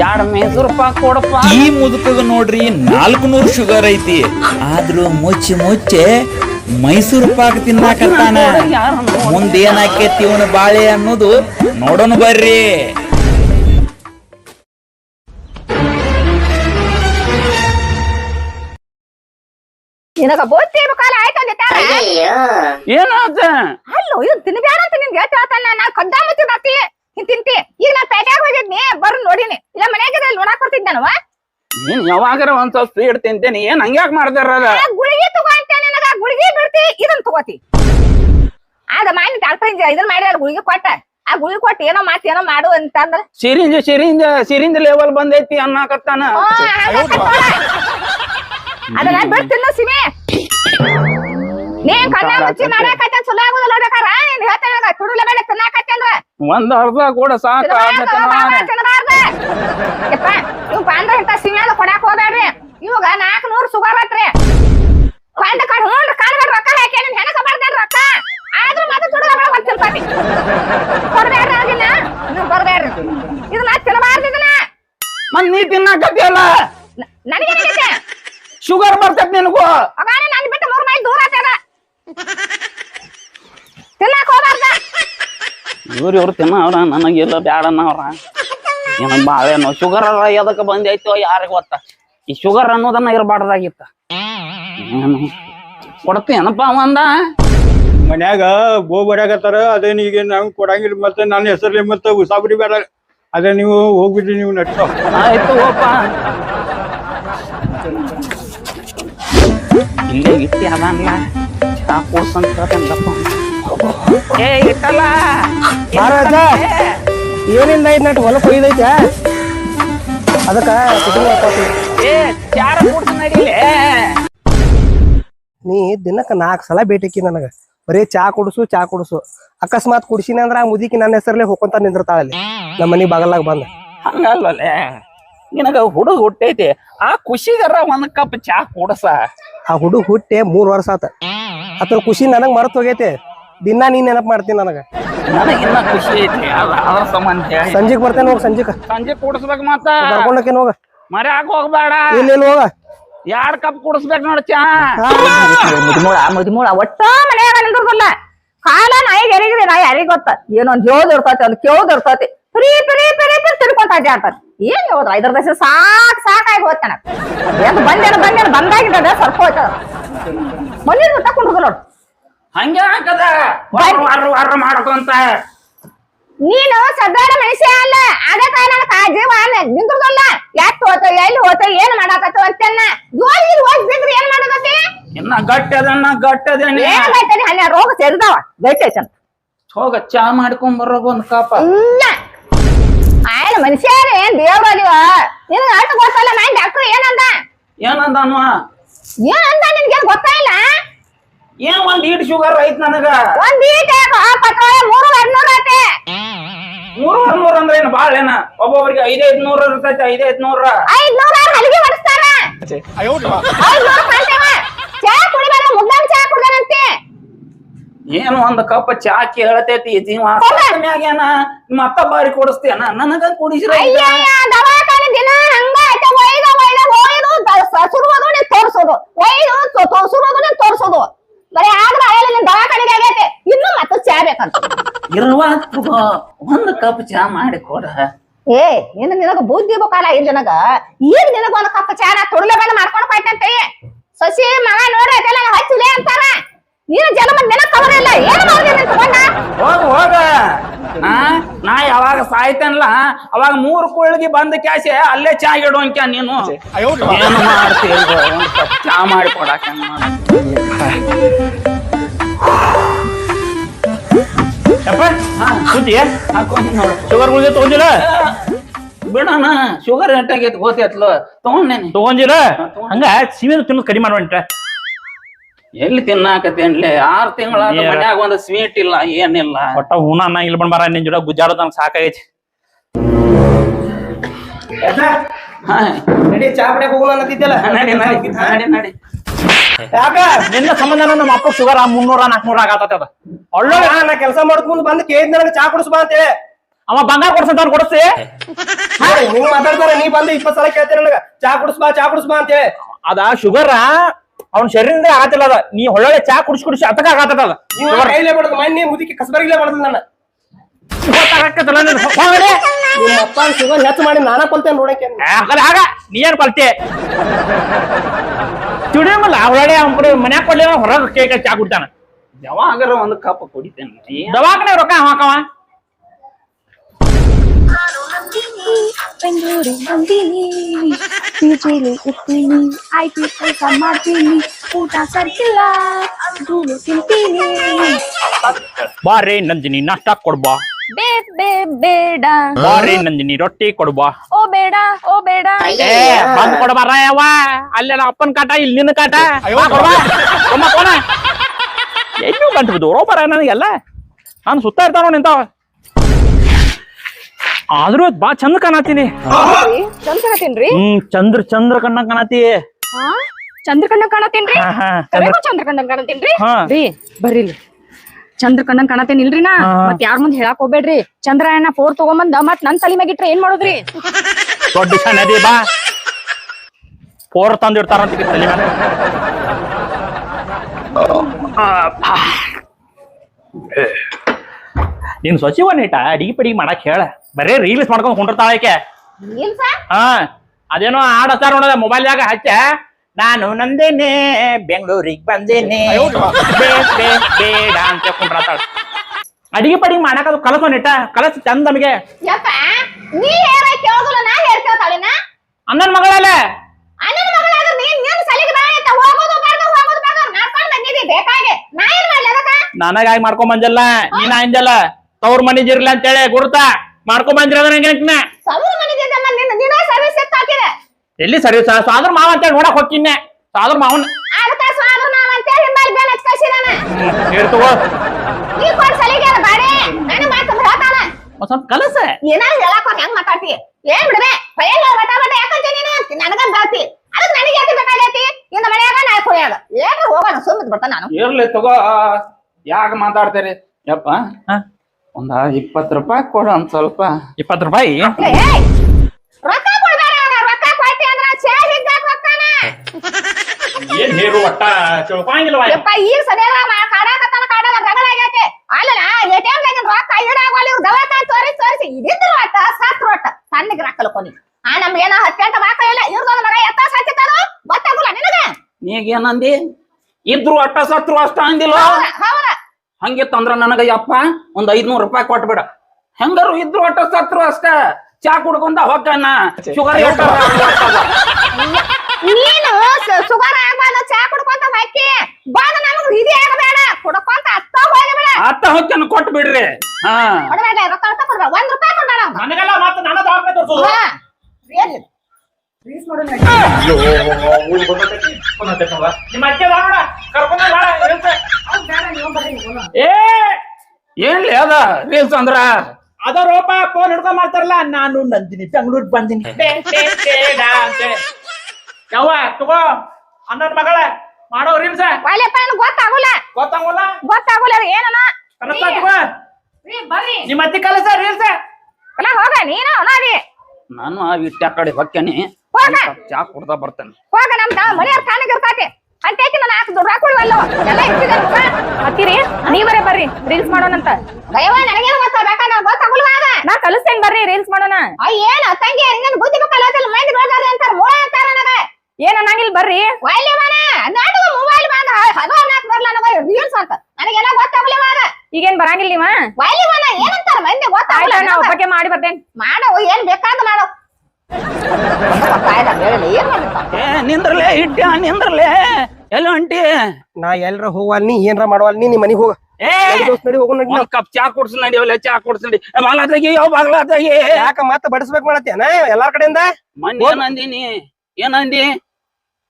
ಎರಡ್ ಮೈಸೂರು ಪಾಕ್ ಕೊಡಪ್ಪ? ಈ ಮುದುಕಗ ನೋಡ್ರಿ ನಾಲ್ಕು ನೂರು ಶುಗರ್ ಐತಿ. ಆದ್ರೂ ಮುಚ್ಚಿ ಮುಚ್ಚೆ ಮೈಸೂರು ಪಾಕ್ ತಿನ್ನಾಕತ್ತಾನ. ಮುಂದೇನಾಕೇತಿ ಇವನ ಬಾಳೆ ಅನ್ನೋದು ನೋಡೋಣ ಬರ್ರಿ. ನಿನಗ ಬುದ್ಧಿ ಕಾಲ ಆಯ್ತು ಅಂದಿತ್ತಾರ ಏನಾತ? ಅಲ್ಲೋ ಇದು ತಿನ್ಬೇಡ ಅಂತ ನಿನ್ಗೆ ಹೇಳ್ತಾ ಹೇಳ್ತಾನ ನಾ ಕದ್ದ ಮುಚ್ಚಿಡತಿ ಹಿಂಗ್ ತಿಂತಿ. ಈಗ ನಾ ಹೋಗಿದ್ನಿ ನೋಡಿನಿ. ಇಲ್ಲ ಮನ್ಯಾಗ ನೋಡಾಕ್ ಬರ್ತಿದ್ದಾನವ ನೀನ್ ಯಾವಾಗಾರ ಒಂದ್ ಸ್ವಲ್ಪ ಸ್ವೀಟ್ ತಿಂತೇನಿ ಏನ್ ಹಂಗ್ಯಾಕ್ ಮಾಡ್ತಾರ ಗುಳಿಗೆ ತಗೋ ಅಂತ ನಿನಗ ಗುಳಿಗೆ ಬಿಡ್ತಿ ಇದನ್ ತಗೋತಿ. ಅದ ಮಾಡಿ ಡಾಕ್ಟರ್ ಇದನ್ ಮಾಡಿದ ಗುಳಿಗೆ ಕೊಟ್ಟ. ಆ ಗುಳಿಗೆ ಕೊಟ್ಟು ಏನೋ ಮಾತು ಏನೋ ಮಾಡು ಅಂತಂದ್ರ ಸಿರಿಂಜ್ ಸಿರಿಂಜ್ ಸಿರಿಂಜ್ ಲೆವೆಲ್ ಬಂದೈತಿ ಅನ್ನಕತ್ತಾನ. ಅದನ್ನ ಬಿಡ್ತಿಲ್ಲ ಸಿಮೆ. ನೀನ್ ಕಣ್ಣ ಮುಚ್ಚಿ ಮಾಡಾಕತ್ತ ಚಲೋ ಆಗುದಿಲ್ಲ ನೋಡ್ಬೇಕಾರ? ನೀನ್ ಹೇಳ್ತಾನ ತುಡುಲ ಬೇಡ ತಿನ್ನಾಕತ್ತೆ ಒಂದ ಅರ್ಧ ಕೂಡ ಸಾಕು ಯಪ್ಪ ಇವ್ ಬಂದ ಇಂತ ಸಿಂಗಾಲ ಕೊಡಾಕ್ ಹೋಗ್ಬೇಡ್ರಿ. ಇವಾಗ ನಾಲ್ಕು ನೂರು ಸುಗರ್ ಬತ್ರಿ ಕೊಂಡ ಕಡ್ ಹ್ಞೂ ಕಾಲ್ ರೊಕ್ಕ ಹಾಕಿ ನಿನ್ ಹೆಣಕ ರೊಕ್ಕ? ಆದ್ರೂ ಮತ್ತೆ ತುಡುಗ ಬೇಡ ಒಂದ್ ಕೊಡ್ಬೇಡ್ರಿ ನೀವು ಬರ್ಬೇಡ್ರಿ ಇದು ಮತ್ತೆ ತಿನ್ನಬಾರ್ದು ಇದನ್ನ. ಮತ್ ನೀ ತಿನ್ನಾಕತ್ತಿಯಲ್ಲ ನನಗೆ ಶುಗರ್ ಬರ್ತೈತಿ ನಿನಗೂ ನನ್ ಬಿಟ್ಟು ಮೂರ್ ಮೈಲ್ ದೂರ ಆಗ್ತದ ತಿನ್ನಾಕ ಹೋಗ್ಬಾರ್ದ? ತಿನ್ನ ಇವ್ರು ತಿನ್ನವ್ರ ನನಗೆಲ್ಲ ಬ್ಯಾಡ ಅನ್ನವ್ರ. ಏನ ಬಾಳೆನೋ ಶುಗರ್ ಅಲ್ಲ ಎದಕ್ ಬಂದೈತೋ ಯಾರಿಗ ಗೊತ್ತ? ಈ ಶುಗರ್ ಅನ್ನೋದನ್ನ ಇರಬಾರ್ದಾಗಿತ್ತ. ಕೊಡ್ತೀನಪ್ಪ ಒಂದ ಮನ್ಯಾಗ ಬೋ ಬಡ್ಯಾಕತ್ತಾರ ಅದೇ ಈಗ ನಾವು ಕೊಡಂಗಿಲ್ಲ ಮತ್ತೆ ನನ್ನ ಹೆಸರಲ್ಲಿ ಮತ್ತೆ ಉಸಾಬರಿ ಬೇಡ. ಅದೇ ನೀವು ಹೋಗ್ಬಿಟ್ಟು ನೀವು ನಟ್ಟ ಆಯ್ತು ಹೋಪ ಇಲ್ಲೇ ಇಟ್ಟಿ ಹೇಳ್ತೇನಪ್ಪ. ಏ ಇಟ್ಟಲ್ಲ ಮಹಾರಾಜ, ಏನಿಲ್ಲ ಐದ್ ನಟ್ ಅದಕ್ಕೆ ನೀ ದಿನಕ್ಕ ನಾಲ್ಕು ಸಲ ಭೇಟಿಕ್ಕಿ ನನಗ. ಬರೀ ಚಾ ಕುಡಿಸು ಚಾ ಕುಡಿಸು. ಅಕಸ್ಮಾತ್ ಕುಡಿಸಿನ ಅಂದ್ರ ಆ ನನ್ನ ಹೆಸರಲ್ಲೇ ಹೋಗ್ಕೊಂತ ನಿಂದಿರ್ತಾಳಲ್ಲಿ ನಮ್ಮ ಮನಿ ಬಾಗಲಾಗ ಬಂದ. ಹಂಗಲ್ಲಲೆ ನಿನಗ ಹುಡುಗ ಹುಟ್ಟೈತಿ. ಆ ಖುಷಿಗರ ಒಂದ್ ಕಪ್ ಚಾ ಕೂಡಸ. ಆ ಹುಡುಗ ಹುಟ್ಟೆ ಮೂರ್ ವರ್ಷ ಆತ. ಅದ್ರ ಖುಷಿ ನನಗ್ ಮರ್ತ್ ಹೋಗೈತೆ. ದಿನ ನೀನ್ ನೆನಪ್ ಮಾಡ್ತೀನಿ ನನಗ. ನನಗಿನ್ನ ಖುಷಿ ಐತಿ. ಅದ ಅದ್ರ ಸಂಬಂಧ ಹೇಳಿ. ಸಂಜೆಗ್ ಬರ್ತೇನೆ ಹೋಗ ಸಂಜೀಕ್ ಸಂಜೆ ಕೂಡಿಸ್ಬೇಕು ಮತ್ತ? ಕರ್ಕೊಂಡಕೇನ್ ಹೋಗ? ಮರ್ಯಾಕ ಹೋಗ್ಬೇಡ. ಇಲ್ಲ ಇಲ್ಲ ಹೋಗ? ಎರಡ್ ಕಪ್ ಕುಡಿಸ್ಬೇಕು ನೋಡ ಚಾ. ಮುದಿಮೂಳ ಮುದಿಮೂಳ ಒಟ್ಟ ಮನ್ಯಾಗ ನಿಂದ್ರದಲ್ಲ. ಕಾಲ ನಾಯಿಗೆ ಎರಿಗಿದೆ ನಾ ಯಾರಿಗ್ ಗೊತ್ತ. ಏನೊಂದ್ ಜೋದ್ ಇರ್ತತಿ ಒಂದ್ ಕೇವ್ದ್ ಇರ್ತೈತಿ. ಪರಿ ಪರಿ ಪರಿ ಪರಿ ತಿರ್ಕೊಂತ ಅಡ್ಡಾಡ್ತಾರ ಏನ್ ಹೋದ್ರ? ಐದರ ದಶ ಸಾಕ್ ಸಾಕಾಗಿ ಹೋಗ್ತಾನ ಎಂತ ಬಂದೇನ ಬಂದೇನ ಬಂದಾಗಿದ್ದ ಸ್ವಲ್ಪ ಹೋಯ್ತದ. ಮನೆ ತಕೊಂಡ್ರು ನೋಡು. ಹಂಗೆ ಹಾಕದ? ಮಾಡ್ಕೊಂತ ನೀನು ಸದ್ದಾಡ ಮನುಷ್ಯ ಅಲ್ಲ. ಅದೇ ಕಾರಣ ನನ್ನ ಕಾಳಜಿ ವಾನ ನಿಂದ್ರದಲ್ಲ. ಯಾಕೆ ಹೋತ ಎಲ್ಲಿ ಹೋತ ಏನ್ ಮಾಡಾಕತ್ತ ಅಂತನ್ನ ಜೋರ್ ಹೋಗಿ ಬಿದ್ರಿ ಏನ್ ಮಾಡಾಕತ್ತಿ ಇನ್ನ ಗಟ್ಟದನ್ನ ಗಟ್ಟಿ ಅದೇನಿ ಏನ್ ಗೈತನಿ ಹನ್ನೆರ ರೋಗ ಸೇರಿದಾವ. ಚಂದ. ಹೋಗ ಚಾ ಮಾಡ್ಕೊಂಡ್ ಬರೋಗ ಒಂದ್ ಕಾಪಾ. ಇಲ್ಲ. ಮನುಷ್ಯರ ಏನ್ ದೇವ್ರ ನೀವ ನಿನ್ ಅಷ್ಟು ಗೊತ್ತಲ್ಲ ನಾನು ಡಾಕ್ಟರ್ ಏನಂದ? ಏನಂದ ಅನ್ವ? ಏನಂದ ನಿನ್ಗೆ ಗೊತ್ತಾಯಿಲ್ಲ ಏನ್ ಒಂದ್ ಈಟ್ ಶುಗರ್ ಐತ್ ನನಗ? ಒಂದ್ ಈಟ ಪತ್ರಾಯ ಮೂರು ಎರಡ್ನೂರ ಐತೆ ಮೂರು ನೂರ ಅಂದ್ರೆ ಏನ್ ಬಾಳ ಏನ? ಒಬ್ಬೊಬ್ರಿಗೆ ಐದ್ ಐದ್ನೂರ ಇರ್ತೈತೆ ಐದ್ ಐದ್ನೂರ. ಐದ್ನೂರ ಹಲಗಿ ಹೊಡಿಸ್ತಾರ ಐದ್ನೂರ ಚಾ ಕುಡಿಬೇಡ ಮುಗ್ದಂಗ್ ಚಾ ಕುಡ್ದಾನಂತೆ. ಏನ್ ಒಂದ್ ಕಪ್ ಚಾ ಕೇಳತೈತಿ ಜೀವ ಮ್ಯಾಗೇನ ಮತ್ತ ಬಾರಿ ಕೊಡಿಸ್ತೇನ ನನಗ ಕುಡಿಸ್ರ ದವಾಖಾನೆ ದಿನ ಹಂಗ ಐತೆ ಒಯ್ದ ಒಯ್ದ ಒಯ್ದು ಸುರುವುದು ನೀನ್ ತೋರ್ಸೋದು. ಒಯ್ದು ತೋರ್ಸುರೋದು ನೀನ್ ತೋರ್ಸೋದು. ಬರೀ ಆದ್ರ ಅಯ್ಯಲ್ಲ ನಿನ್ ದವಾಖಾನೆಗೆ ಆಗೈತೆ. ಇನ್ನು ಮತ್ತೆ ಚಾ ಬೇಕಂತ. ಇರುವ ಒಂದ್ ಕಪ್ ಚಾ ಮಾಡಿ ಕೊಡ. ಏ ಇನ್ನು ನಿನಗ ಬುದ್ಧಿ ಬೇಕಲ್ಲ ಏನ್ ನಿನಗ ಏನ್ ನಿನಗ ಒಂದ್ ಕಪ್ ಚಾ ನಾ ತುಡುಲೆ ಬಂದು ಮಾಡ್ಕೊಂಡು ಹೋಯ್ತಂತೆ ಸಸಿ ಮಗ ನೋಡ್ರಿ ಅದೆಲ್ಲ ಹಚ್ಚಲೇ ಅಂತಾರ. ನೀನು ಜನ್ಮ ನಿನಗ್ ಕವರ್ ಇಲ್ಲ? ಏನು ಮಾಡಿದೆ ನೀನ್ ತಗೊಂಡ ಹೋಗ ಹೋಗ. ಆ? ನಾ ಯಾವಾಗ ಸಾಯ್ತೇನಲ್ಲ ಅವಾಗ ಮೂರು ಕುಳ್ಳಿಗೆ ಬಂದ ಕ್ಯಾಸೆ ಅಲ್ಲೇ ಚಾ ಇಡುವಂಕ ನೀನು. ಏನು ಮಾಡ್ತೀಯ ಚಾ ಮಾಡಿ ಕೊಡಾಕ ಶುಗರ್ ಗುಳಿಗೆ ತಗೊಂಡಿರ ಬಿಡೋಣ ಶುಗರ್ ಎಟ್ಟಾಗೈತಿ ಗೊತ್ತೈತ್ಲ ತಗೊಂಡೇನಿ ತಗೊಂಡಿರ ಹಂಗ ಸಿಮಿ ತಿನ್ನೋದು ಕಡಿಮೆ ಮಾಡುವಂಟ ಎಲ್ಲಿ ತಿನ್ನಾಕತ್ತೇನ್ಲೆ? ಆರ್ ತಿಂಗಳ ಮನ್ಯಾಗ ಒಂದ್ ಸ್ವೀಟ್ ಇಲ್ಲ ಏನಿಲ್ಲ. ಒಟ್ಟ ಹೂನ ಅನ್ನ ಇಲ್ಲಿ ಬಂದ್ ಬಾರ ನಿನ್ ಜೋಡ ಗುಜ್ಜಾಡೋದ್ ನಂಗೆ ಸಾಕಾಗೈತಿ. ಹಾ, ನಡಿ ಚಾ ಹೋಗೋಣ ಅನ್ನತ್ತಿದ್ದಲ್ಲ? ನಡಿ ನಡಿ ನಡಿ ನಡಿ. ಯಾಕ? ನಿನ್ನ ಸಂಬಂಧ ನಮ್ಮ ಅಪ್ಪ ಶುಗರ್ ಮುನ್ನೂರ ನಾಲ್ಕನೂರ ಆಗತ್ತ ಅದ. ಒಳ್ಳೆ ನಾ ಕೆಲಸ ಮಾಡ್ಕೊಂಡು ಬಂದು ಕೇಳಿದ್ ನನಗೆ ಚಾ ಕುಡಿಸ್ಬಾ ಅಂತೇಳಿ ಅವ ಬಂಗಾರ ಕೊಡ್ಸಂತ ಕೊಡಿಸಿ. ನೀವು ಮಾತಾಡ್ತಾರ ನೀ ಬಂದು ಇಪ್ಪತ್ ಸಲ ಕೇಳ್ತೀರ ನನಗ. ಚಾ ಕುಡಿಸ್ಬಾ ಚಾ ಕುಡಿಸ್ಬಾ ಅಂತ ಹೇಳಿ. ಅದ ಶುಗರ್ ಅವ್ನ ಶರೀರದಿಂದ ಆಗತ್ತಿಲ್ಲ ಅದ. ನೀ ಹೊಳ್ಳೊಳ್ಳೆ ಚಾ ಕುಡಿಸಿ ಕುಡಿಸಿ ಅತಕ ಆಗತ್ತದ ಅದ. ಕೈಲೇ ಬಡದು ಮಣ್ಣಿ ಮುದುಕಿ ಕಸಬರಿಗಿಲೇ ಬಡದು ನನ್ನ. ಗೊತ್ತಾಗತ್ತಲ್ಲ ನಿಮ್ಮ ಅಪ್ಪ ಶುಗರ್ ಹೆಚ್ಚು ಮಾಡಿ ನಾನ ಕೊಲ್ತೇನೆ ನೋಡಕ್ಕೆ. ಆಗ ನೀ ಏನ್ ಕೊಲ್ತೆ? ತಿಳಿಯಂಗಿಲ್ಲ ಹೊಳ್ಳೊಳ್ಳೆ ಅವ್ನ ಕಡೆ ಮನ್ಯಾಗ ಕೊಡ್ಲಿ ಹೊರಗೆ ಕೇಕ ಚಾ ಕುಡ್ತಾನ ಯಾವಾಗ ಒಂದ್ ಕಪ್ ಕುಡಿತೇನೆ ದವಾಖಾನೆ ರೊಕ್ಕ ಹಾಕವ? ಬೆಂಗಳೂರು ಬಂದೀನಿ. ಪಿಜಿಲಿ ಇರ್ತೀನಿ ಐಟಿ ಕೆಲಸ ಮಾಡ್ತೀನಿ ಊಟ ಸರ್ಕಿಲ್ಲ ಧೂಳು ತಿಂತೀನಿ. ಬಾರಿ ನಂದಿನಿ ನಾಷ್ಟ ಕೊಡ್ಬಾ. ಬೇ ಬೇ ಬೇಡ. ಬಾರಿ ನಂದಿನಿ ರೊಟ್ಟಿ ಕೊಡ್ಬಾ. ಓ ಬೇಡ ಓ ಬೇಡ. ಏ ಬಂದ್ ಕೊಡ್ಬಾರ ಯಾವ ಅಲ್ಲೆಲ್ಲ ಅಪ್ಪನ ಕಾಟ ಇಲ್ಲಿ ನಿನ್ನ ಕಾಟ. ಬಾ ಕೊಡ್ಬಾ. ಎಲ್ಲಿ ಗಂಟು ಬರ ನನಗೆಲ್ಲ. ನಾನು ಸುತ್ತ ಇರ್ತಾವ ನಿಂತಾವ ಆದ್ರೂ ಬಾ ಚಂದ ಕಾಣತೀನಿ ಕಾಣತೀನ್ರಿ ಹ್ಮ್ ಚಂದ್ರ ಚಂದ್ರ ಕಣ್ಣ ಕಾಣತಿ ಹಾ? ಚಂದ್ರ ಕಣ್ಣ ಕಾಣತೀನ್ರಿ ಚಂದ್ರ. ಕಣ್ಣ ಕಾಣತೀನ್ರಿ. ರೀ ಬರ್ರಿ. ಚಂದ್ರ ಕಣ್ಣಂಗ್ ಕಾಣತೇನ್ ಇಲ್ರಿ ನಾ. ಮತ್ ಯಾರ ಮುಂದ್ ಹೇಳಾಕ್ ಹೋಗ್ಬೇಡ್ರಿ? ಚಂದ್ರಾಯಣ ಫೋರ್ ತಗೊಂಬಂದ ಮತ್ ನನ್ ತಲೆ ಮ್ಯಾಗಿಟ್ರೆ ಏನ್ ಮಾಡೋದ್ರಿ? ದೊಡ್ಡ ಸಣ್ಣದಿ ಬಾ. ಪೋರ್ ತಂದಿಡ್ತಾರಂತ ತಲೆ ಮ್ಯಾಲ. ನಿನ್ ಸಚಿವ ನೀಟ ಅಡಿಗೆ ಪಡಿಗೆ ಮಾಡಕ್ ಹೇಳ. ಬರೇ ರೀಲ್ಸ್ ಮಾಡ್ಕೊಂಡ್ ಕುಂಡಿರ್ತಾಳ ಆಕೆ ಹಾ ಅದೇನೋ ಹಚ್ಚಾರ ನೋಡದ ಮೊಬೈಲ್ದಾಗ ಹಚ್ಚ. ನಾನು ನಂದೇನೆ ಬೆಂಗಳೂರಿಗೆ ಬಂದೇನೆ. ಬೇಡ ಅಂತ ಕುಂಡ್ರತಾಳ. ಅಡಿಗೆ ಪಡಿಗೆ ಮಾಡಕ್ ಅದು ಕಲಸೋ ನಿಟ ಕಲಸ ಚಂದ ನಮಗೆ. ಅಣ್ಣನ್ ಮಗಳಲ್ಲ. ನನಗಾಗಿ ಮಾಡ್ಕೊಂಡ್ ಬಂದಲ್ಲ ನೀನ ಅಂಜಲ್ಲ ತವ್ರ ಮನಿ ಜಿರ್ಲಿ ಅಂತೇಳಿ ಗುರುತ. ಮಾಡ್ಕೊಂಡ್ ಬಂದಿರ ನಂಗೆ ಸೌರ ಮನಿದಿದ್ದಮ್ಮ ನಿನ್ನ ನಿನ್ನ ಸರ್ವಿಸ್ ಎತ್ತ ಹಾಕಿದೆ. ಎಲ್ಲಿ ಸರಿ? ಸಾದ್ರ ಮಾವ ಅಂತ ನೋಡಕ್ ಹೋಗ್ತೀನಿ. ಸಾದ್ರ ಮಾವನ್ ಅದಕ್ಕ ಸ್ವಾದ್ರ ಮಾವ ಹಿಂಬಾಲಿ ಬೇನ್ ಕಳ್ಸಿದಾನ ಹೇಳ್ ತಗೋ. ನೀ ಕೊಡ್ ಸಲಿಗೆ ಅದು ಬಾಡೆ. ನಾನು ಮಾತು ಹೇಳ್ತಾನ. ಒಂದ್ ಸ್ವಲ್ಪ ಕಲಸ. ಏನಾರ ಹೇಳಕ್ ಹೋಗ್ ಹೆಂಗ್ ಮಾತಾಡ್ತಿ? ಏನ್ ಬಿಡ್ಬೆ ಬಯಲ್ಲ ಬಟ ಬಟ ಯಾಕಂತ ನೀನು? ನನಗ ಬೇಡ್ತಿ ಅದಕ್ ನನಗೆ ಯಾಕೆ ಬೇಕಾಗೈತಿ? ಇಂದ ಮನೆಯಾಗ ನಾ ಕುಡಿಯಾಗ ಏನ್ ಹೋಗೋಣ ಸುಮ್ಮನೆ ಬರ್ತಾನ ನಾನು. ಇರ್ಲಿ ತಗೋ. ಯಾಕ ಮಾತಾಡ್ತೀರಿ? ಯಪ್ಪ. ಹಾ? ಒಂದ ಇಪ್ಪತ್ ರೂಪಾಯಿ ಕೊಡು ಒಂದ್ ಸ್ವಲ್ಪ. ಇಪ್ಪತ್ತು ರೂಪಾಯಿ! ರೊಕ್ಕ ಕೊಡ್ಬೇಡ ಅವ್ನ, ರೊಕ್ಕ ಕೊಟ್ಟಿ ಅಂದ್ರ ಚೇರ್ ಹಿಗ್ಗಾಕ್ ಹೋಗ್ತಾನ. ಏನ್ ಹೇರು ಒಟ್ಟ? ತಿಳ್ಕೊಂಗಿಲ್ವ ಯಪ್ಪ ಈಗ ಸದ್ಯದಾಗ ಕಾಡಾಕತ್ತಾನ ಕಾಡಾಗ ರಗಡಾಗೈತಿ ಅಲ್ಲಲ್ಲ ಎಟಿಎಂ ದಾಗ ರೊಕ್ಕ ಇಡಾಗಲ್ಲ ಇವ್ರು ದವಾಖಾನೆ ತೋರಿಸಿ ತೋರಿಸಿ. ಇದಿದ್ರು ಒಟ್ಟ ಸತ್ ರೊಟ್ಟ. ಸಣ್ಣಗೆ ರೊಕ್ಕ ಕೊನಿ ಆ ನಮ್ ಏನೋ ಹತ್ತೆಂಟ ಮಕ್ಕ ಇಲ್ಲ. ಇವ್ರದೊಂದು ಮಗ ಎತ್ತ ಸತ್ತಿತ್ತಾನು ಗೊತ್ತಾಗುಲ್ಲ ನಿನಗ? ನೀಗೇನಂದಿ ಇದ್ರು ಅಟ್ಟ ಸತ್ರು ಅಷ್ಟ ಅಂದಿಲ್ಲ ಹೌದ ಹೌದ. ಹಂಗಿತ್ತಂದ್ರ ನನಗ ಯಪ್ಪ ಒಂದ್ ಐದ್ನೂರ್ ರೂಪಾಯಿ ಕೊಟ್ಬಿಡ. ಹೆಂಗಾರು ಇದ್ರು ಹೊಟ್ಟೆ ಸತ್ರು ಅಷ್ಟ. ಚಾ ಕುಡ್ಕೊಂತ ಹೊಕ್ಕನ ಶುಗರ್ ನೀನು ಶುಗರ್ ಆಗ್ಬಾರ್ದು ಚಾ ಕುಡ್ಕೊಂತ ಹಾಕಿ ಬಾದ ನಮಗ್ ಇದು ಆಗಬೇಡ. ಕುಡ್ಕೊಂತ ಅತ್ತ ಹೋಗಿಬೇಡ. ಅತ್ತ ಹೊಕ್ಕನ ಕೊಟ್ಟು ಬಿಡ್ರಿ. ಹಾ. ಒಂದ್ ರೂಪಾಯಿ ಕೊಡೋಣ. ನನಗೆಲ್ಲ ಮತ್ತೆ ನನ್ನ ದವಾಖಾನೆ ತೋರ್ಸೋದು. ಏನ್ ಇದು? ನಿಮ್ಮ ಅಜ್ಜಿ ಕರ್ಕೊಂಡ್. ಏ ಏನ್ಲಿ ಅದ? ರೀಲ್ಸ್ ಅಂದ್ರ? ಅದ ರೋಪ ಫೋನ್ ಹಿಡ್ಕೊಂಡ್ ಮಾಡ್ತಾರಲ್ಲ ನಾನು ನಂದಿನಿ ಬೆಂಗಳೂರಿಗೆ ಬಂದಿನಿ. ಯಾವ ತಗೋ ಅನ್ನನ್ ಮಗಳ. ಮಾಡೋ ರೀಲ್ಸ್. ಗೊತ್ತಾಗೋಲ್ಲ ಗೊತ್ತಾಗೋಲ್ಲ. ಗೊತ್ತಾಗಲ್ಲ? ಗೊತ್ತಾಗುಲ್ಲ ಅದು ಏನನ? ಕನಸ ತಗೋ. ರೀ, ಬರ್ರಿ. ನಿಮ್ಮ ಅತ್ತಿ ಕಲಸ ರೀಲ್ಸ್? ಅಲ್ಲ ಹೋಗ ನೀನು ನಾದಿ ನಾನು ಆ ಇಟ್ಟ ಕಡೆ ಹೊಕ್ಕೇನಿ ಹೋಗ! ಚಾ ಕುಡ್ತಾ ಬರ್ತೇನೆ. ಹೋಗ ನಮ್ ತಾ ಮನೆಯವ್ರ ಕಾಣಿಗೆ ಅಂತ ಅಂತೇಕಿ ನಾನು ಹಾಕಿ ದುಡ್ಡು ಹಾಕೊಳ್ವಲ್ಲ ಎಲ್ಲ ಇರ್ತಿದೆ ಹತ್ತಿರಿ ನೀವರೇ ಬರ್ರಿ ರೀಲ್ಸ್ ಮಾಡೋಣಂತ ದಯವ ನನಗೇನು ಗೊತ್ತಾಗಬೇಕ ನನಗೆ ಗೊತ್ತಾಗುಲ್ವಾಗ ನಾ ಕಲಿಸ್ತೇನೆ ಬರ್ರಿ ರೀಲ್ಸ್ ಮಾಡೋಣ. ಏನ? ತಂಗಿ ನಿನ್ನ ಬುದ್ಧಿ ಕಲಾತಿಲ್ಲ ಮೈಂಡ್ ಬೆಳಗಾದ್ರೆ ಅಂತಾರ. ಮೂಳ ಅಂತಾರ ನನಗ. ಏನ ನಂಗಿಲ್ ಬರ್ರಿ. ಒಳ್ಳೆ ಮನ ನಾಟಕ ಮೊಬೈಲ್ ಬಂದ ಹಲೋ ನಾಕ್ ಬರ್ಲ ನನಗ ರೀಲ್ಸ್ ಅಂತ ನನಗೆಲ್ಲ ಗೊತ್ತಾಗಲಿವಾಗ ಈಗೇನ್ ಬರಂಗಿಲ್ಲ ನೀವ? ಒಳ್ಳೆ ಮನ ಮಂದಿ ಗೊತ್ತಾಗಲ್ಲ ನಾ ಒಬ್ಬಕ್ಕೆ ಮಾಡಿ ಬರ್ತೇನೆ. ಮಾಡೋ ಏನ್ ಬೇಕಾದ ನಿಂದ್ರಲೇ ಇಟ್ಟ ನಿಂದ್ರಲೇ. ಎಲ್ಲ ಅಂಟಿ ನಾ ಎಲ್ರ ಹೋಗಲ್ ನೀ ಏನ್ರ ಮಾಡವಲ್ ನೀ ನಿಮ್ ಮನಿಗ್ ಹೋಗ. ಏ ಚಾ ಕೊಡ್ಸ್ ನಡಿ ಕಪ್ ಚಾ ಕೊಡ್ಸ್ ನಡಿ. ತೆಗಿ ಯಾವ ಬಾಗ್ಲಾದಾಗಿ ಯಾಕ ಮತ್ತ ಬಡಿಸ್ಬೇಕ್ ಮಾಡತ್ತೇನ ಎಲ್ಲಾರ ಕಡೆಯಿಂದ? ಮೊನ್ನೆ ಏನಂದಿನಿ ಏನಂದಿ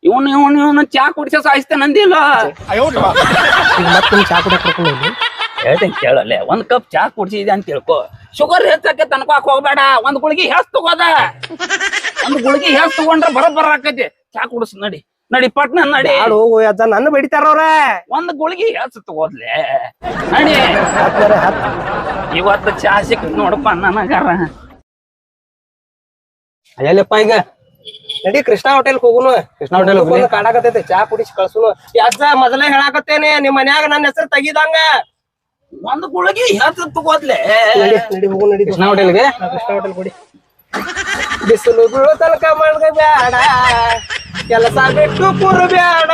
ಇವನು ಇವನು ಇವನು ಚಾ ಕುಡಿಸ ಸಾಯಿಸ್ತೇನೆ ಅಂದಿಲ್ಲ ಚಾ ಕುಡಿಯಕ್ ಕರ್ಕೊಂಡು ಹೋಗಿ ಹೇಳ್ತೇನೆ ಕೇಳಲ್ಲ ಒಂದ್ ಕಪ್ ಚಾ ಕುಡ್ಸಿದೆ ಅಂತ ತಿಳ್ಕೊ ಶುಗರ್ ಹೆಚ್ಚಕ್ಕೆ ತನ್ಕೋಕ್ ಹೋಗ್ಬೇಡ ಒಂದ್ ಗುಳಿಗೆ ಹೆಸ್ ತಗೋದ. ಒಂದ್ ಗುಳಿಗೆ ಹೆಸ್ ತಗೊಂಡ್ರೆ ಬರೋದ್ ಬರ ಆಕೈತಿ. ಚಾ ಕುಡಿಸ್ ನಡಿ ನಡಿ ಪಟ್ನ ನಡಿ. ಬ್ಯಾಡ ಹೋಗು ಅಜ್ಜ ನನ್ನ ಬಡಿತಾರ ಅವ್ರ. ಒಂದ್ ಗುಳಿಗೆ ಹೆಸ್ ತಗೋದ್ಲೆ. ನಡಿ. ಇವತ್ತು ಚಾ ಸಿಕ್ ನೋಡಪ್ಪ ನನಗಾರ. ಅಯ್ಯಲ್ಲಪ್ಪ ಈಗ? ನಡಿ ಕೃಷ್ಣ ಹೋಟೆಲ್ ಹೋಗುನು. ಕೃಷ್ಣ ಹೋಟೆಲ್? ಕಾಡಾಕತೈತಿ ಚಾ ಕುಡಿಸಿ ಕಳ್ಸುನು. ಅಜ್ಜ ಮೊದಲೇ ಹೇಳಾಕತ್ತೇನೆ ನಿಮ್ ಮನ್ಯಾಗ ನನ್ನ ಹೆಸರು ತೆಗಿದಂಗ. ಒಂದ್ ಗುಳಿಗೆ ಹೆಚ್ಚು ತಗೋದ್ಲೆ ನಡಿ ನಡಿ ಹೋಗು ನಡಿ. ಕೃಷ್ಣ ಹೋಟೆಲ್ಗೆ ಹಾ, ಕೃಷ್ಣ ಹೋಟೆಲ್ ಕೊಡಿ. ಬಿಸಿಲು ಬೀಳೋ ತನಕ ಕೆಲಸ ಬಿಟ್ಟು ಕೂರು ಬ್ಯಾಡ.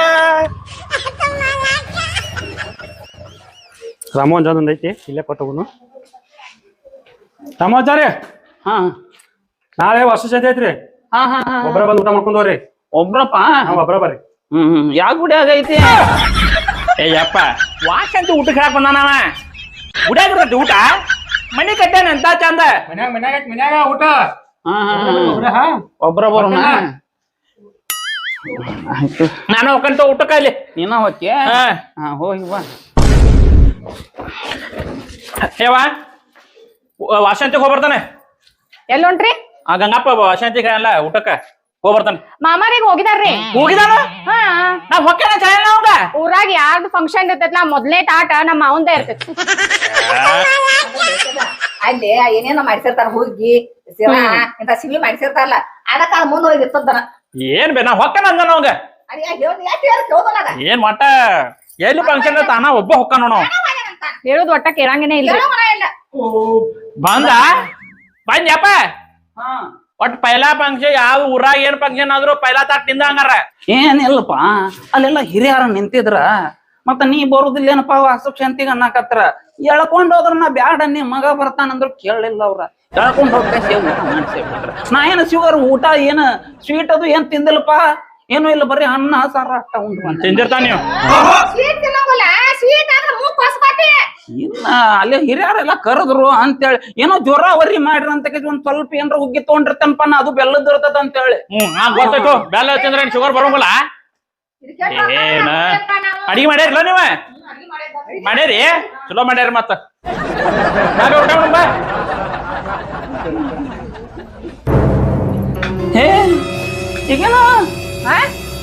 ರಾಮೋಜ್ ಒಂದ್ ಐತಿ. ಇಲ್ಲೇ ಕೊಟ್ಟಗುನು ರಾಮೋಚಾರಿ ಹಾ. ನಾಳೆ ವರ್ಷ ಜೊತೆ ಐತ್ರಿ. ಹಾ ಹಾ ಹಾ ಒಬ್ಬರ ಬಂದು ಊಟ ಮಾಡ್ಕೊಂಡ್ ಹೋಗ್ರಿ. ಒಬ್ರಪ್ಪ? ನಾವ್ ಒಬ್ಬರ ಬರ್ರಿ. ಹ್ಮ್ ಹ್ಮ್. ಯಾವ ಗುಡಿ ಆಗೈತಿ? ಏ ಯಪ್ಪ. ವಾಸ ಅಂತ ಊಟಕ್ಕೆ ಹಾಕ್ ಬಂದಾನವ ಗುಡಿಯಾಗ ಊಟ? ಮನಿ ಕಟ್ಟಾನ ಅಂತ ಚಂದ. ಮನ್ಯಾಗ ಮನ್ಯಾಗ ಮನ್ಯಾಗ ಊಟ? ಹಾ ಹಾ ಹಾ. ಹಾ? ಒಬ್ರ ಬರೋಣ. ಆಯ್ತು. ನಾನು ಹೋಗಂತ ಊಟಕ್ಕ ಅಲ್ಲಿ. ನೀನ ಹೋಗ್ತೀಯ? ಹಾ. ಹಾ ಹೋಗಿ ಬಾ. ಏವಾ ವಾಸಂತಿಗೆ ಹೋಗ್ಬರ್ತಾನೆ? ಎಲ್ಲಿ ಹೊಂಟ್ರಿ ಆ ಗಂಗಪ್ಪ ವಾಸಂತಿಗೆ ಅಲ್ಲ ಊಟಕ್ಕ. ಹೋಗ್ಬರ್ತಾನೆ. ಮಾಮಾರಿಗೆ ಹೋಗಿದಾರ್ರಿ. ಹೋಗಿದಾನ? ಹಾ. ನಾ ಹೊಕ್ಕೇನ ಚಾಯಲ್ಲ ಅವಂಗ? ಊರಾಗ ಯಾರ್ದು ಫಂಕ್ಷನ್ ಇರ್ತೈತ್ಲಾ ಮೊದ್ಲೇ ತಾಟ ನಮ್ಮ ಅವಂದೇ ಇರ್ತೈತಿ. ಅಲ್ಲಿ ಏನೇನೋ ಮಾಡಿಸಿರ್ತಾರ ಹುಗ್ಗಿ ಶಿರಾ ಇಂತ ಸಿಮಿ ಮಾಡಿಸಿರ್ತಾರಲ್ಲ ಅದಕ್ಕ ಅದ್ ಮುಂದ್ ಹೋಗಿ ಇರ್ತದನ ಏನ್ ಬೇ ನಾ ಹೊಕ್ಕನ ಅಂದನ ಅವಂಗ? ಏನ್ ಮಟ ಎಲ್ಲಿ ಫಂಕ್ಷನ್ ತಾನ ಒಬ್ಬ ಹೊಕ್ಕ ನೋಡ ಹೇಳುದು ಒಟ್ಟ ಕೇಳಂಗೇನೆ ಇಲ್ಲ. ಬಂದ? ಬಂದ್ಯಪ್ಪ? ಹಾ. ಒಟ್ ಪೈಲಾ ಫಂಕ್ಷನ್ ಯಾವ ಊರಾಗ ಏನ್ ಫಂಕ್ಷನ್ ಆದ್ರೂ ಪೈಲಾ ತಾಟ್ನಿಂದ ಹಂಗಾರ ಏನಿಲ್ಲಪ್ಪ ಅಲ್ಲೆಲ್ಲ ಹಿರಿಯರ ನಿಂತಿದ್ರ ಮತ್ತ ನೀ ಬರುದಿಲ್ಲೇನಪ್ಪ ವಾಸಪ್ ಶಾಂತಿಗೆ ಅನ್ನಕತ್ರ. ಎಳ್ಕೊಂಡ್ ಹೋದ್ರ ನಾ ಬ್ಯಾಡ ನೀ ಮಗ ಬರ್ತಾನಂದ್ರು ಕೇಳಲಿಲ್ಲ ಅವ್ರ. ಎಳ್ಕೊಂಡ್ ಊಟ ನಾ ಏನ ಶುಗರ್ ಊಟ ಏನ ಸ್ವೀಟ್ ಅದು ಏನ್ ತಿಂದಿಲ್ಲಪ್ಪ? ಏನು ಇಲ್ಲ ಬರೀ ಅನ್ನ ಸಾರ ಅಟ್ಟ ಉಂಟು ತಿಂದಿರ್ತಾನ ನೀವು. ಇಲ್ಲ ಅಲ್ಲಿ ಹಿರಿಯರೆಲ್ಲ ಕರೆದ್ರು ಅಂತೇಳಿ ಏನೋ ಜ್ವರ ವರಿ ಮಾಡ್ರಿ ಅಂತ ಒಂದ್ ಸ್ವಲ್ಪ ಏನ್ರ ಹುಗ್ಗಿ ತಗೊಂಡಿರ್ತೇನಪ್ಪ ನಾ ಅದು ಬೆಲ್ಲದ ಇರ್ತದ ಅಂತೇಳಿ. ಹೇಳಿ ಆ ಗೊತ್ತಾಯ್ತು. ಬೆಲ್ಲ ತಿಂದ್ರೆ ಶುಗರ್ ಬರೋಂಗಿಲ್ಲ? ಏನ? ಅಡಿಗೆ ಮಾಡ್ಯಾರಿಲ್ಲ ನೀವ? ಮಾಡ್ಯಾರಿ? ಚಲೋ ಮಾಡ್ಯಾರಿ ಮತ್ತ. ಹೇ ಈಗೇನೋ?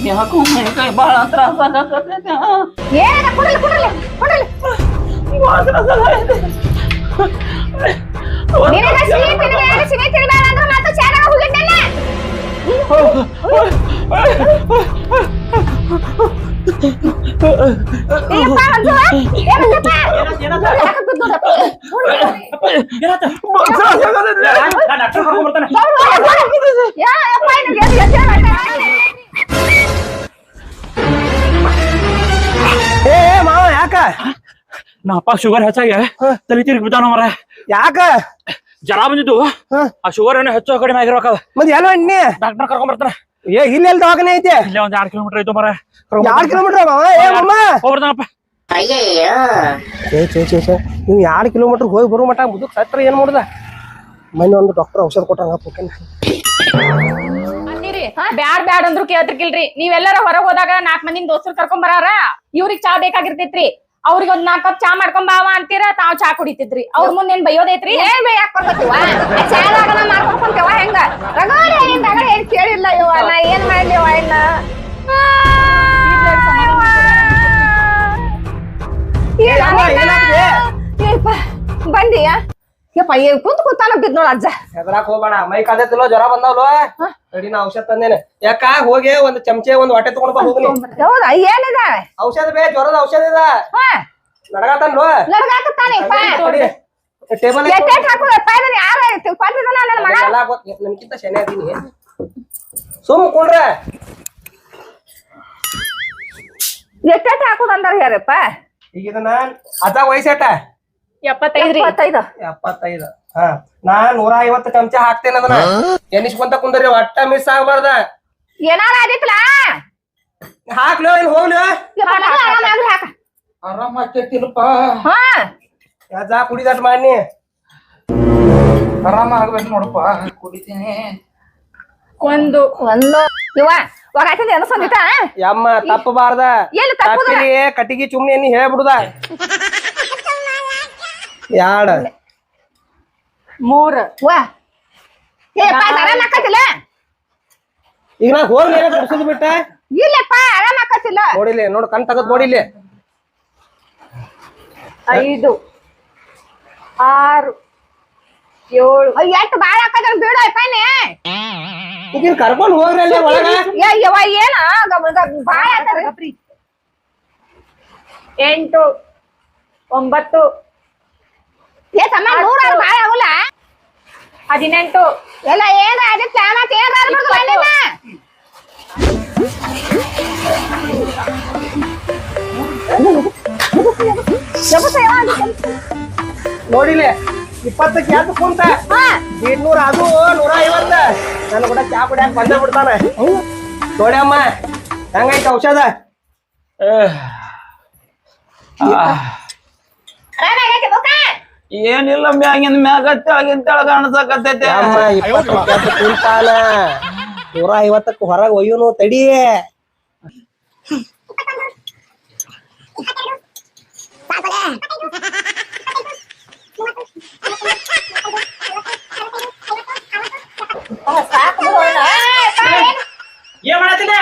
ಯಾಕೋ ಮೈ ಕೈ ಬಾಳ ತ್ರಾಸ ಆಗಕತ್ತೈತಿ. ಏನ ಕೊಡಲಿ ಕೊಡಲಿ ಕೊಡಲಿ ನಿನಗ ತಿನ್ಬೇಡ ತಿನ್ಬೇಡ ಅಂದ್ರೆ ಮತ್ತೆ ಹೋಗಿದ್ದಲ್ಲ? ಏ, ಮಾವ ಯಾಕ? ನಾ ಅಪ್ಪ ಶುಗರ್ ಹೆಚ್ಚಾಗಿ ತಲೆ ತಿರುಗಿ ಬಿದ್ದಾನ ಮರ ಯಾಕ? ಜರ ಬಂದಿದ್ದು. ಆ ಶುಗರ್ ಏನೋ ಹೆಚ್ಚು ಕಡಿಮೆ ಆಗಿರ್ಬೇಕದ. ಮತ್ತೆ ಎಲ್ಲ ಡಾಕ್ಟರ್ ಕರ್ಕೊಂಡ್ ಬರ್ತಾನೆ. ಏ ಇಲ್ಲಿ ಎಲ್ಲಿ ದವಾಖಾನೆ ಐತೆ? ಇಲ್ಲ ಒಂದ್ ಎರಡ್ ಕಿಲೋಮೀಟರ್ ಐತು ಮರ ಎರಡ್ ಕಿಲೋಮೀಟರ್ ಹೋಗ್ಬಿಡ್ತಾನಪ್ಪ ಹೋಗ್ಬರ್ತಾನಪ್ಪ. ನೀವು ಎರಡು ಕಿಲೋಮೀಟರ್ ಹೋಗಿ ಬರೋ ಮಟ್ಟ ಮುದುಕ್ ಸತ್ರ ಏನ್ ಮಾಡುದ? ಮೊನ್ನೆ ಒಂದು ಡಾಕ್ಟರ್ ಔಷಧ ಕೊಟ್ಟಂಗ ಪುಕ್ಕನ್ ಅನ್ನಿರಿ ಬ್ಯಾಡ್ ಬ್ಯಾಡ್ ಅಂದ್ರು ಕೇಳ್ತಿರ್ಕಿಲ್ರಿ. ನೀವೆಲ್ಲರ ಹೊರಗ್ ಹೋದಾಗ ನಾಲ್ಕ್ ಮಂದಿನ ದೋಸ್ತರು ಕರ್ಕೊಂಡ್ ಬರಾರ? ಇವ್ರಿಗೆ ಚಾ ಬೇಕಾಗಿರ್ತೈತ್ರಿ. ಅವ್ರಿಗೆ ಒಂದ್ ನಾಲ್ಕ್ ಚಾ ಮಾಡ್ಕೊಂಡ್ ಬಾವ ಅಂತೀರ? ತಾವ್ ಚಾ ಕುಡಿತಿದ್ರಿ. ಅವ್ರ ಮುಂದೆ ಏನ್ ಬೈಯೋದೈತ್ರಿ? ಏನ್ ಬೇ ಯಾಕೆ ಬರ್ಬೇಕಿವ ಚಾದಾಗ ನಾ ಮಾಡ್ಕೊಂಡ್ಕೊಂತೇವ ಹೆಂಗ? ರಗಳೆ ಏನ್ ರಗಳೆ ಏನ್ ಕೇಳಿಲ್ಲ ಇವ ನಾ ಏನ್ ಇನ್ನ? ಯವ್ವ, ಏನಾಗಿದೆ? ಏಪ್ಪ ಬಂದಿಯ? ಯಪ್ಪ ಏನ್ ಕುಂತ ಕುಂತಾನ ಬಿದ್ ನೋಡ ಅಜ್ಜ. ಹೆದರಾಕ್ ಹೋಗ್ಬೇಡ. ಮೈ ಕಾದೈತಿಲ್ಲೋ ಜ್ವರ ಬಂದಾವ್ಲೋ ರೆಡಿ ನಾ ಔಷಧ ತಂದೇನೆ. ಯಾಕ ಹೋಗಿ ಒಂದ್ ಚಮಚೆ ಒಂದ್ ಹೊಟ್ಟೆ ತಗೊಂಡ್ ಬಾ ಹೋಗ್ನಿ ಹೌದಾ? ಏನಿದ? ಔಷಧ ಬೇ ಜ್ವರದ ಔಷಧ ಇದ. ನಡಗಾತನ್ಲೋ. ನಡ್ಗಾಕತ್ತಾನಿಪ್ಪ ಟೇಬಲ್ ಹಾಕುದಪ್ಪ ಇದನ್ನ ಯಾರ ಕೊಟ್ಟಿದ್ದಾನ ನನ್ನ ಮಗ. ಎಲ್ಲ ಗೊತ್ತ ನನಗಿಂತ ಶನಿ ಅದೀನಿ. ಸುಮ್ ಕುಂಡ್ರ. ಎಟ್ಟೆಟ್ ಹಾಕುದಂದಾರ ಯಾರಪ್ಪ ಈಗ ಇದನ್ನ ಅದ ವಯಸ್ಸೆಟ ಎಪ್ಪತ್ತೈದ್ರಿ ಎಪ್ಪತ್ತೈದು. ಹಾ. ನಾ ನೂರ ಐವತ್ತು ಚಮಚ ಹಾಕ್ತೇನೆ ಅದನ್ನ. ಎನಿಸ್ಕೊಂತ ಕುಂದ್ರಿ ಒಟ್ಟ ಮಿಸ್ ಆಗ್ಬಾರ್ದ. ಏನಾರ ಆಗಿತ್ತಲಾ ಹಾಕ್ಲೋ ಏನ್ ಹೋಗ್ಲೋ. ಆರಾಮಾಗ್ಲಿ ಹಾಕ ಆರಾಮ ಆಕೈತಿಲ್ಪ ಹಾ. ಕುಡಿದಟ್ ಮಾಡಿ ಆರಾಮ ಆಗ್ಬೇಕು ನೋಡಪ್ಪ. ಕುಡಿತೀನಿ. ಒಂದು. ಒಂದು. ಇವ ಒಗಾಯ್ತದ ಅನ್ಸಂದಿತ ಯಮ್ಮ ತಪ್ಪಬಾರ್ದ ತಪ್ಪಿರಿ ಕಟ್ಟಿಗೆ ಚುಮ್ನಿ ಎಣ್ಣಿ ಹೇಳ್ಬಿಡುದ. ಯಾಡ? ಮೂರ್. ವಾ. ಏ ಆರಾಮ ಹಾಕತಿಲ್ಲ ಈಗ ನಾ ಹೋಗ್ಲಿ ಕುಡ್ಸೋದ್ ಬಿಟ್ಟ? ಇಲ್ಲಪ್ಪ ಆರಾಮ ಆಕತಿಲ್ಲ. ನೋಡಿಲಿ ನೋಡು ಕಣ್ ತಗದ್ ನೋಡಿಲಿ ಐದು. ಆರು. ಏಳು. ಎಷ್ಟು ಬಾಳ ಆಕದ್ರ ಬಿಡು ಅಪ್ಪನೇ ಈಗಿನ ಕರ್ಕೊಂಡ್ ಹೋಗ್ರಿ ಅಲ್ಲಿ ಒಳಗ? ಯವ್ವ ಏನ? ಬಾಳ ಎಂಟು ಒಂಬತ್ತು ಏ ತಮ್ಮ ನೂರ ಬಾಳ ಆಗುಲ್ಲ ಹದಿನೆಂಟು. ಎಲ್ಲ ಏನ ಅದಕ್ಕೆ ಮತ್ ಏನ ಬರ್ಬೇಕು ಬಂದಿಲ್ಲ ನೋಡಿಲಿ ಇಪ್ಪತ್ತಕ್ಕೆ ಯಾಕೆ ಕುಂತ? ಎಂಟ್ನೂರ ಅದು ನೂರ ಐವತ್ತ. ನನ್ನ ಕೂಡ ಚಾ ಕುಡಿಯಾಕ ಬಂದ ಬಿಡ್ತಾನ. ನೋಡಿ ಅಮ್ಮ ಹೆಂಗೈತೆ ಔಷಧ? ಏನಿಲ್ಲ ಮ್ಯಾಗಿನ ಮ್ಯಾಗ ತೆಳಗಿನ ತೆಳಗ ನೂರ ಐವತ್ತಕ್ಕ ಹೊರಗ ಒಯ್ಯುನು ತಡಿ. ಏನ್ ಮಾಡತ್ತಿಲ್ಲ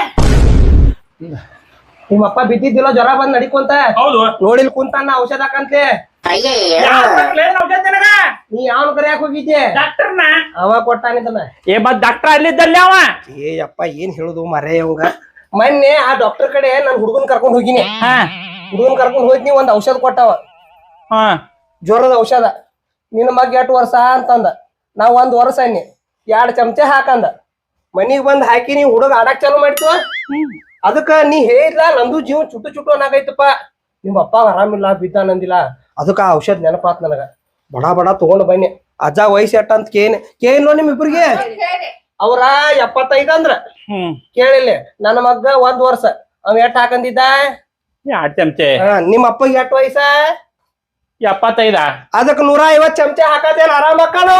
ನಿಮ್ಮಪ್ಪ ಬಿದ್ದಿದ್ದಿಲ್ಲ ಜ್ವರ ಬಂದ್ ನಡಿಕೊಂತ. ಹೌದು. ನೋಡಿಲ್ ಕುಂತಾನ ಔಷಧ ಹಾಕಂತೆ ನೀ ಕರಿಯಾಕ ಹೋಗಿದ್ದೆ? ಡಾಕ್ಟರ್ನ? ಅವ ಕೊಟ್ಟಾನಿದ್ದನ. ಏ ಮತ್ ಡಾಕ್ಟರ್ ಅಲ್ಲಿದ್ದಲ್ಲಿ ಅವ? ಏ ಅಪ್ಪ ಏನ್ ಹೇಳುದು ಮರೇ ಅವಂಗ? ಮೊನ್ನೆ ಆ ಡಾಕ್ಟರ್ ಕಡೆ ನನ್ ಹುಡುಗನ್ ಕರ್ಕೊಂಡ್ ಹೋಗಿನಿ. ಹಾ. ಹುಡುಗನ್ ಕರ್ಕೊಂಡ್ ಹೋಗಿನಿ ಒಂದ್ ಔಷಧ ಕೊಟ್ಟವ. ಹಾ. ಜ್ವರದ ಔಷಧ. ನಿನ್ನ ಮಗ್ ಎಟ್ ವರ್ಷ ಅಂತಂದ. ನಾ ಒಂದ್ ವರ್ಷ ಅನ್ನಿ. ಎರಡ್ ಚಮಚ ಹಾಕಂದ. ಮನಿಗ್ ಬಂದ್ ಹಾಕಿ ನೀ ಹುಡುಗ ಆಡಕ್ ಚಾಲು ಮಾಡ್ತೀವ? ಅದಕ್ಕ ನೀ ಹೇಳಿಲ್ಲ ನಂದು ಜೀವ ಚುಟ್ಟು ಚುಟ್ಟು ಅನ್ನಾಗೈತಪ್ಪ. ನಿಮ್ಮ ಅಪ್ಪ ಆರಾಮಿಲ್ಲ ಬಿದ್ದಾನಂದಿಲ್ಲ. ಅದಕ್ಕ ಆ ಔಷಧ ನೆನಪಾತ್ ನನಗ. ಬಡ ಬಡ ತಗೊಂಡ್ ಬನ್ನಿ. ಅಜ್ಜ ವಯಸ್ಸು ಎಟ್ಟ ಅಂತ ಕೇನ್ ಕೇನು ನಿಮ್ ಇಬ್ರಿಗೆ ಅವ್ರ ಎಪ್ಪತ್ತೈದ ಅಂದ್ರ. ಹ್ಮ್. ಕೇಳಿಲ್ಲ ನನ್ನ ಮಗ್ಗ ಒಂದ್ ವರ್ಷ. ಅವ್ ಎಟ್ ಹಾಕಂದಿದ್ದ? ಎರಡ್ ಚಮಚೆ. ಹಾ, ನಿಮ್ಮ ಅಪ್ಪಗೆ ಎಟ್ ವಯಸ್ಸ? ಎಪ್ಪತ್ತೈದ. ಅದಕ್ ನೂರ ಐವತ್ ಚಮಚೆ ಹಾಕದೇನ್ ಆರಾಮ ಅಕ್ಕನು?